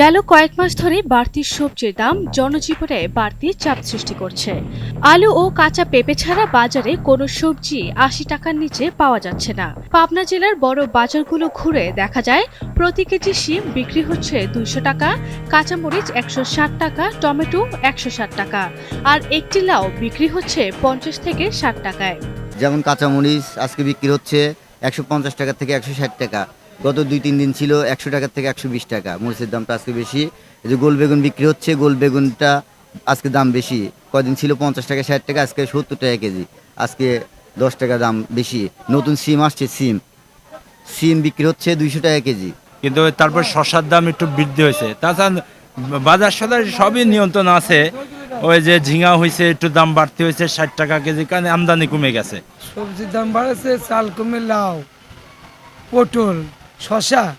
গেল কয়েক মাস ধরে বাড়তি সবজির দাম জনজীবনে বাড়তি চাপ সৃষ্টি করছে। আলু ও কাঁচা পেঁপে ছাড়া বাজারে কোনো সবজি আশি টাকার নিচে পাওয়া যাচ্ছে না। পাবনা জেলার বড় বাজারগুলো ঘুরে দেখা যায়, প্রতি কেজি শিম বিক্রি হচ্ছে দুইশো টাকা, কাঁচামরিচ একশো ষাট টাকা, টমেটো একশো ষাট টাকা, আর একটি লাউ বিক্রি হচ্ছে পঞ্চাশ থেকে ষাট টাকায়। যেমন কাঁচামরিচ আজকে বিক্রি হচ্ছে একশো পঞ্চাশ টাকা থেকে একশো ষাট টাকা। গত দুই তিন দিন ছিল একশো টাকা থেকে একশো বিশ টাকা। মরিচের দামটা আজকে বেশি। এই যে গোল বেগুন বিক্রি হচ্ছে গোল বেগুনটা আজকে দাম বেশি। কদিন ছিল? পঞ্চাশ টাকা ষাট টাকা আজকে সত্তর টাকা কেজি। আজকে দশ টাকা দাম বেশি। নতুন সিম আসছে সিম। সিম বিক্রি হচ্ছে দুইশো টাকা কেজি। কিন্তু ওই তারপর শশার দাম একটু বৃদ্ধি হয়েছে। তাছাড়া বাজার সদার সবই নিয়ন্ত্রণ আছে। ওই যে ঝিঙা হয়েছে একটু দাম বাড়তি হয়েছে ষাট টাকা কেজি কারণ আমদানি কমে গেছে। সবজির দাম বাড়াচ্ছে চাল কমে লাউ পটল। শশা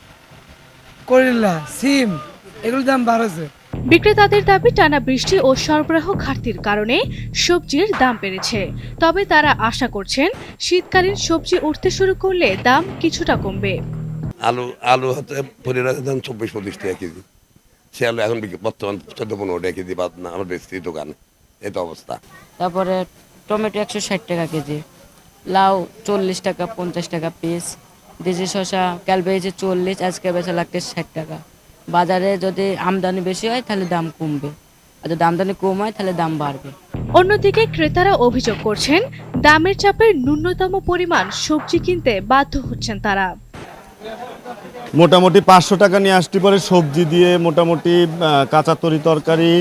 করলা সিম এগুলোর দাম বাড়াচ্ছে বিক্রেতাদের দাবি টানা বৃষ্টি ও সরবরাহ ঘাটতির কারণে সবজির দাম বেড়েছে। তবে তারা আশা করছেন শীতকালীন সবজি উঠতে শুরু করলে দাম কিছুটা কমবে। আলু আলু হতে পরিবারের দাম চব্বিশ পঁচিশ টাকা কেজি। সে আলু এখন বিক্রি- বর্তমান চোদ্দ পনেরো টাকা কেজি বাদ না আমার বেশি দোকানে। এই তো অবস্থা। তারপরে টমেটো একশো ষাট টাকা কেজি লাউ চল্লিশ টাকা পঞ্চাশ টাকা পিস দেশি শসা কাল বেড়েছে চল্লিশ আজকে বেচা লাগছে ষাট টাকা। বাজারে যদি আমদানি বেশি হয় তাহলে দাম কমবে। আর যদি আমদানি কম হয় তাহলে দাম বাড়বে। অন্যদিকে ক্রেতারা অভিযোগ করছেন দামের চাপের ন্যূনতম পরিমাণ সবজি কিনতে বাধ্য হচ্ছেন তারা। মোটামুটি পাঁচশো টাকা নিয়ে আসতে পারে সবজি দিয়ে মোটামুটি কাঁচা তরি তরকারি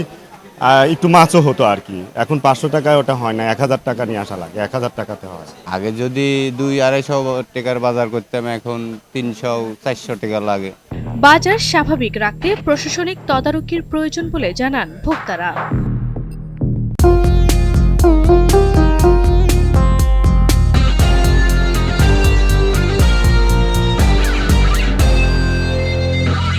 একটু মাছও হতো আর কি। এখন পাঁচশো টাকায় ওটা হয় না এক হাজার টাকা নিয়ে আসা লাগে এক হাজার টাকাতে হয়। আগে যদি দুই আড়াইশো টাকার বাজার করতাম এখন তিনশো চারশো টাকা লাগে। বাজার স্বাভাবিক রাখতে প্রশাসনিক তদারকির প্রয়োজন বলে জানান ভোক্তারা।